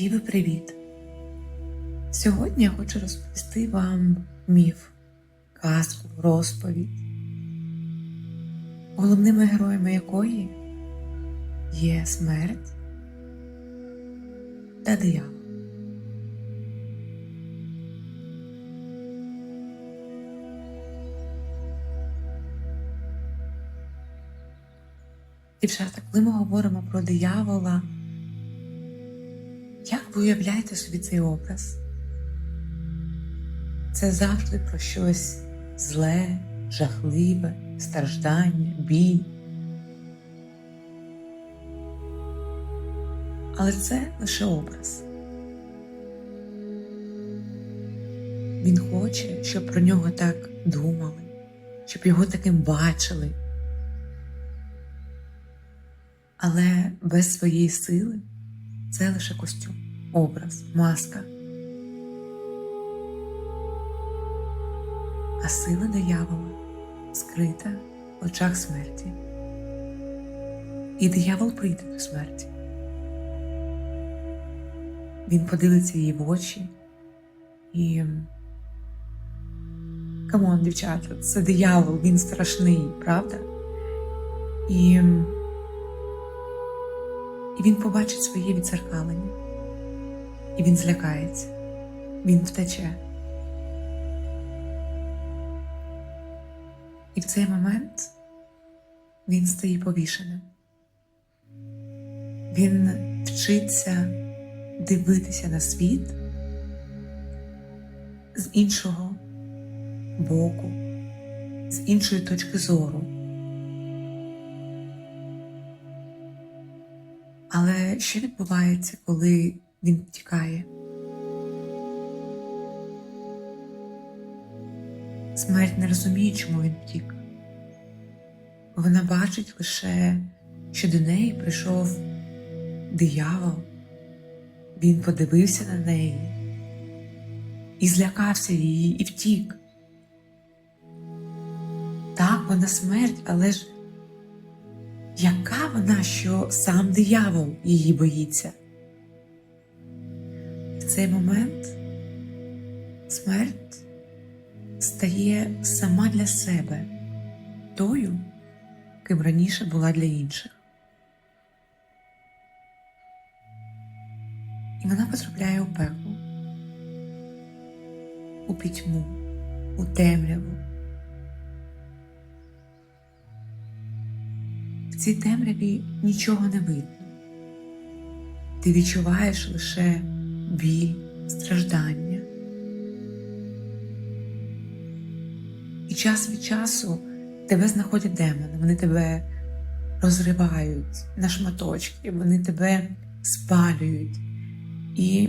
Діви, привіт! Сьогодні я хочу розповісти вам міф, казку, розповідь, головними героями якої є смерть та диявол. Дівчата, коли ми говоримо про диявола, як ви уявляєте собі цей образ? Це завжди про щось зле, жахливе, страждання, біль. Але це лише образ. Він хоче, щоб про нього так думали, щоб його таким бачили. Але без своєї сили це лише костюм, образ, маска. А сила диявола скрита в очах смерті. І диявол прийде до смерті. Він подивиться їй в очі і. Камон, дівчата, це диявол, він страшний, правда? І, і він побачить своє відзеркалення. І він злякається, він втече. І в цей момент він стає повішеним. Він вчиться дивитися на світ з іншого боку, з іншої точки зору. Але що відбувається, коли він втікає? Смерть не розуміє, чому він втік. Вона бачить лише, що до неї прийшов диявол, він подивився на неї і злякався її і втік. Так, вона смерть, але ж яка вона, що сам диявол її боїться? В цей момент смерть стає сама для себе тою, ким раніше була для інших. І вона потрапляє у пекло, у пітьму, у темряву. Цій темряві нічого не видно. Ти відчуваєш лише біль, страждання. І час від часу тебе знаходять демони, вони тебе розривають на шматочки, вони тебе спалюють. І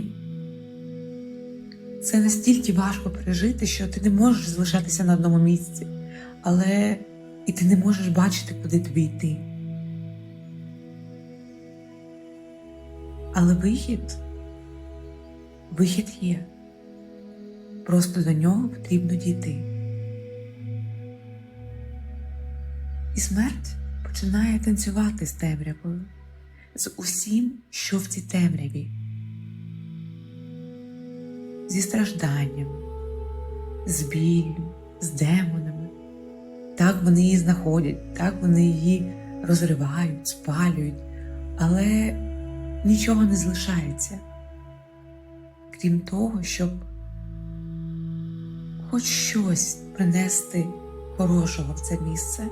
це настільки важко пережити, що ти не можеш залишатися на одному місці, але і ти не можеш бачити, куди тобі йти. Але вихід, вихід є. Просто до нього потрібно дійти. І смерть починає танцювати з темрявою, з усім, що в цій темряві, зі стражданням, з біллю, з демонами. Так вони її знаходять, так вони її розривають, спалюють, але нічого не залишається, крім того, щоб хоч щось принести хорошого в це місце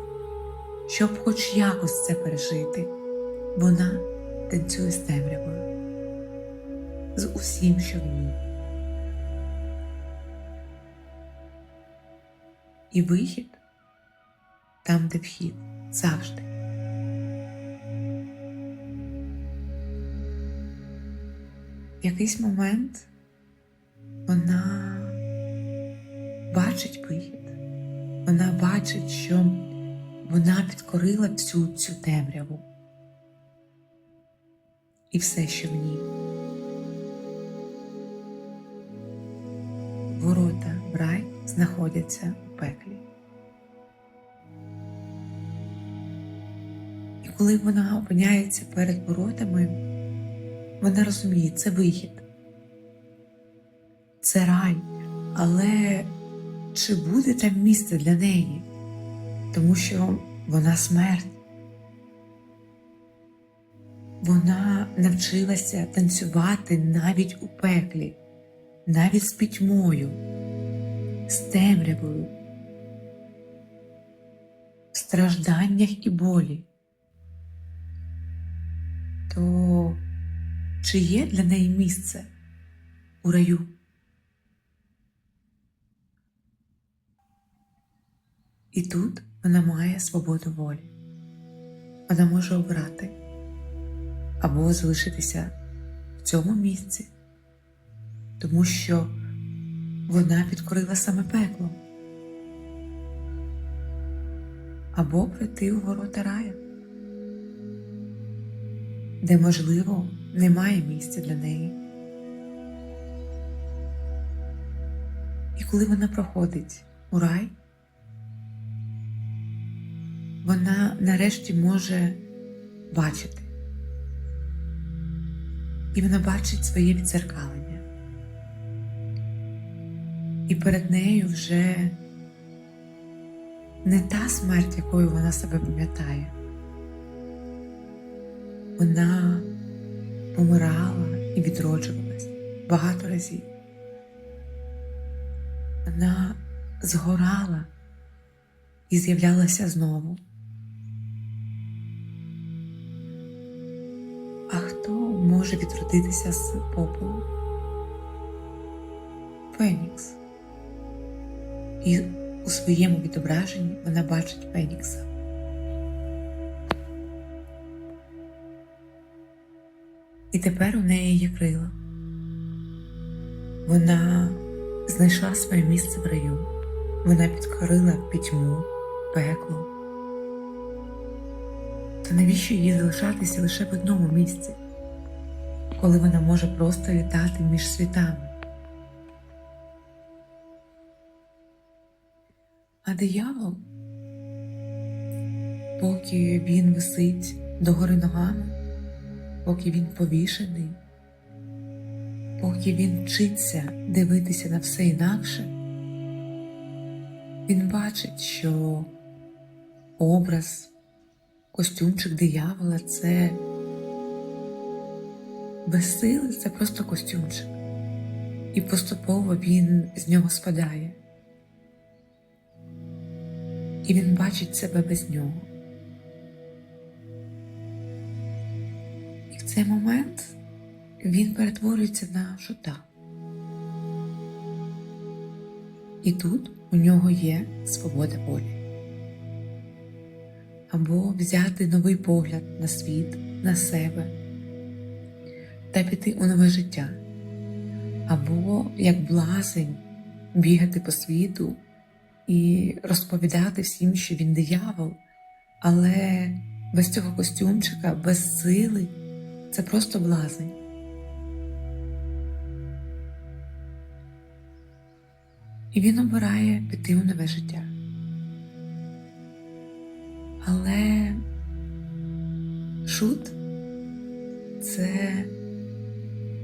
щоб хоч якось це пережити, вона танцює з темрявою, з усім, що в ній. І вихід там, де вхід завжди. В якийсь момент вона бачить вихід, вона бачить, що вона підкорила всю цю темряву і все, що в ній. Ворота в рай знаходяться у пеклі. І коли вона опиняється перед воротами, вона розуміє, це вихід, це рай, але чи буде там місце для неї? Тому що вона смерть. Вона навчилася танцювати навіть у пеклі, навіть з пітьмою, з темрявою, в стражданнях і болі. То чи є для неї місце у раю? І тут вона має свободу волі. Вона може обрати або залишитися в цьому місці, тому що вона підкорила саме пекло, або прийти у ворота рая, де, можливо, немає місця для неї. І коли вона проходить у рай, вона нарешті може бачити. І вона бачить своє відзеркалення. І перед нею вже не та смерть, якою вона себе пам'ятає. Вона помирала і відроджувалась багато разів. Вона згорала і з'являлася знову. А хто може відродитися з попелу? Фенікс. І у своєму відображенні вона бачить Фенікса. І тепер у неї є крила. Вона знайшла своє місце в раю. Вона підкорила пітьму, пекло. То навіщо їй залишатися лише в одному місці, коли вона може просто літати між світами? А диявол, поки він висить догори ногами, поки він повішений, поки він вчиться дивитися на все інакше, він бачить, що образ, костюмчик диявола це без сили це просто костюмчик, і поступово він з нього спадає. І він бачить себе без нього. Цей момент він перетворюється на шута. І тут у нього є свобода волі. Або взяти новий погляд на світ, на себе та піти у нове життя, або як блазень бігати по світу і розповідати всім, що він диявол, але без цього костюмчика, без сили це просто блазень. І він обирає піти у нове життя. Але шут це,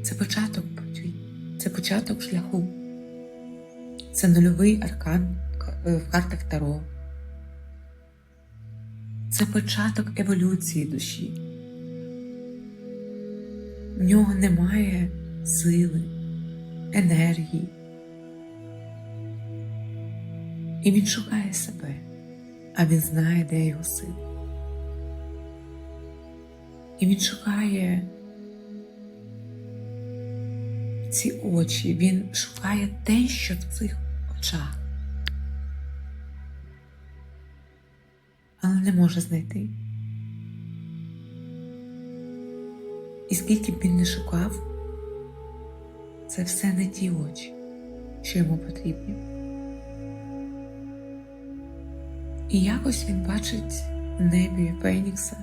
це початок путі, це початок шляху, це нульовий аркан в картах Таро. Це початок еволюції душі. В нього немає сили, енергії. І він шукає себе, а він знає, де його сила. І він шукає ці очі, він шукає те, що в цих очах, але не може знайти. І скільки б він не шукав, це все не ті очі, що йому потрібні. І якось він бачить небі Фенікса,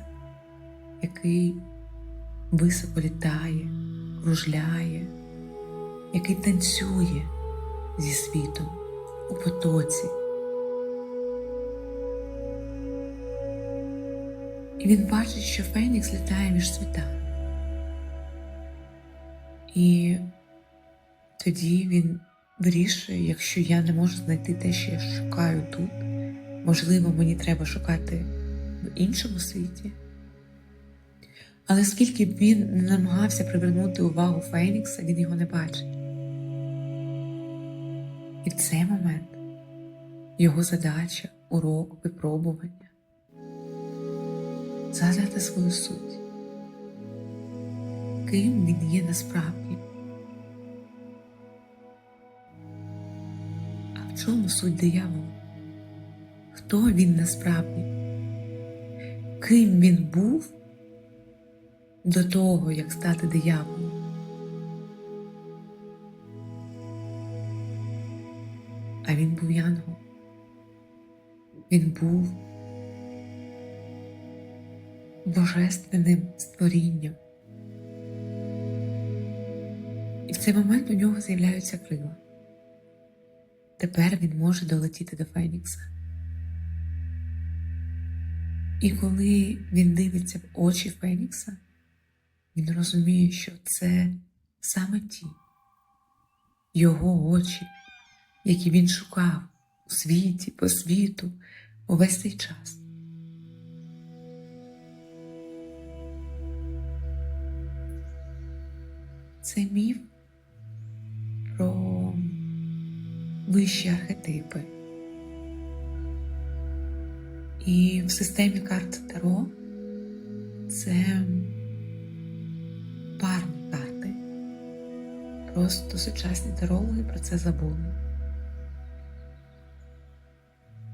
який високо літає, кружляє, який танцює зі світом у потоці. І він бачить, що Фенікс літає між світами. І тоді він вирішує, якщо я не можу знайти те, що я шукаю тут, можливо, мені треба шукати в іншому світі. Але скільки б він не намагався привернути увагу Фенікса, він його не бачить. І в цей момент його задача, урок, випробування згадати свою суть, ким він є насправді. А в чому суть диявола? Хто він насправді? Ким він був до того, як стати дияволом? А він був янгол. Він був божественним створінням. І в цей момент у нього з'являються крила. Тепер він може долетіти до Фенікса. І коли він дивиться в очі Фенікса, він розуміє, що це саме ті його очі, які він шукав у світі, по світу увесь цей час. Це міф вищі архетипи. І в системі карт Таро це парні карти. Просто сучасні тарологи про це забули.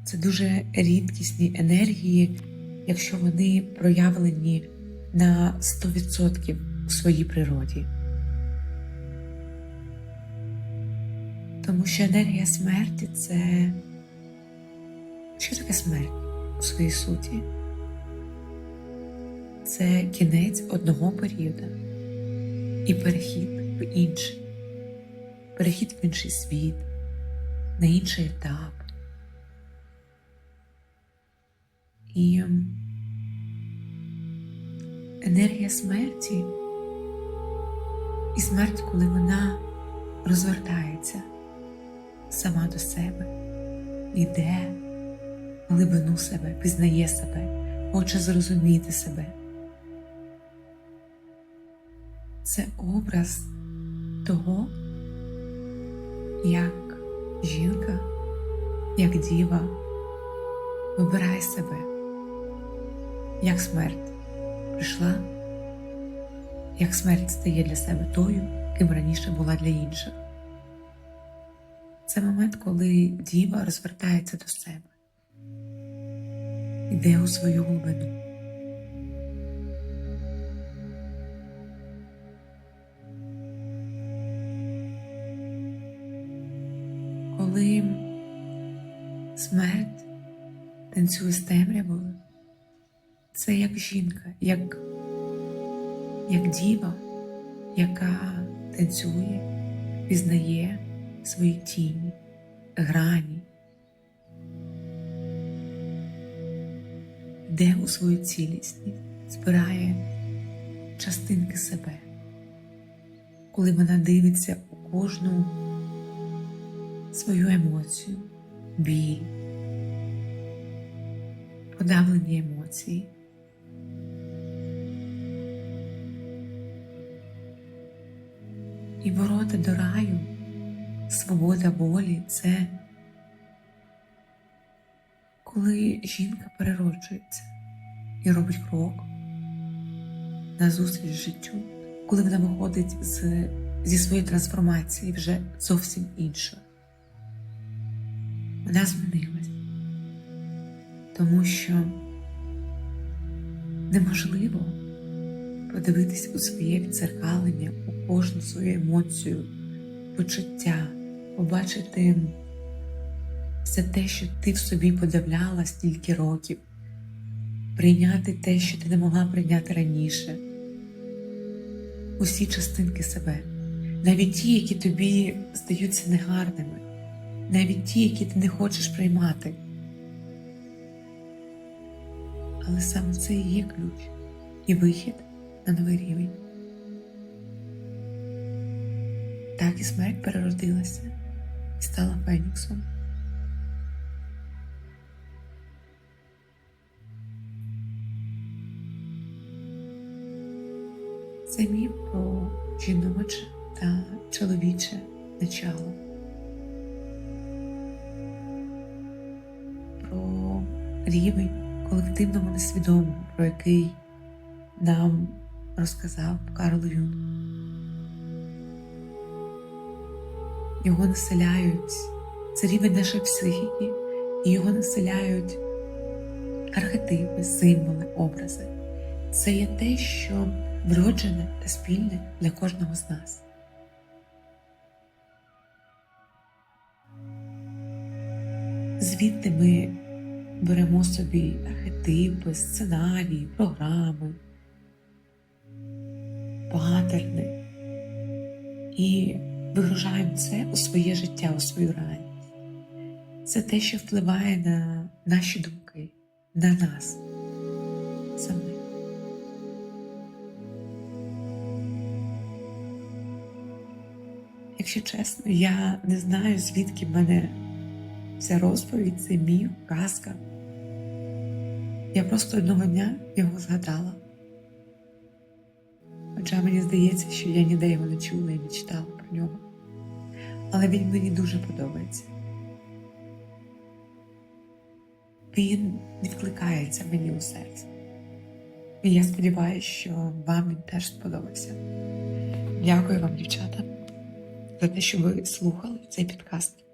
Це дуже рідкісні енергії, якщо вони проявлені на 100% у своїй природі. Тому що енергія смерті це що таке смерть у своїй суті? Це кінець одного періоду і перехід в інший, перехід в інший світ, на інший етап. І енергія смерті і смерть, коли вона розвертається сама до себе, йде глибину себе, пізнає себе, хоче зрозуміти себе. Це образ того, як жінка, як діва вибирає себе, як смерть прийшла, як смерть стає для себе тою, ким раніше була для інших. Це момент, коли діва розвертається до себе, йде у свою глибину. Коли смерть танцює з темрявою, це як жінка, як, як діва, яка танцює, пізнає свої тіні, грані, йде у свою цілісність, збирає частинки себе, коли вона дивиться у кожну свою емоцію, біль, подавлені емоції. І ворота до раю, свобода волі це коли жінка перероджується і робить крок назустріч життю, коли вона виходить з, зі своєї трансформації вже зовсім іншою. Вона змінилась, тому що неможливо подивитись у своє відзеркалення, у кожну свою емоцію, почуття, побачити все те, що ти в собі подавляла стільки років, прийняти те, що ти не могла прийняти раніше, усі частинки себе, навіть ті, які тобі здаються негарними, навіть ті, які ти не хочеш приймати. Але саме це і є ключ і вихід на новий рівень. Так і смерть переродилася і стала Феніксом. Це міф про жіноче та чоловіче начало, про рівень колективного несвідомого, про який нам розказав Карл Юнг. Його населяють, це рівень нашої психіки, і його населяють архетипи, символи, образи. Це є те, що вроджене та спільне для кожного з нас. Звідти ми беремо собі архетипи, сценарії, програми, патерни і вигружаємо це у своє життя, у свою реальність. Це те, що впливає на наші думки, на нас самих. Якщо чесно, я не знаю, звідки в мене ця розповідь, це міф, казка. Я просто одного дня його згадала. Хоча мені здається, що я ніде його не чула і не читала про нього. Але він мені дуже подобається. Він відкликається мені у серці. І я сподіваюся, що вам він теж сподобався. Дякую вам, дівчата, за те, що ви слухали цей підкаст.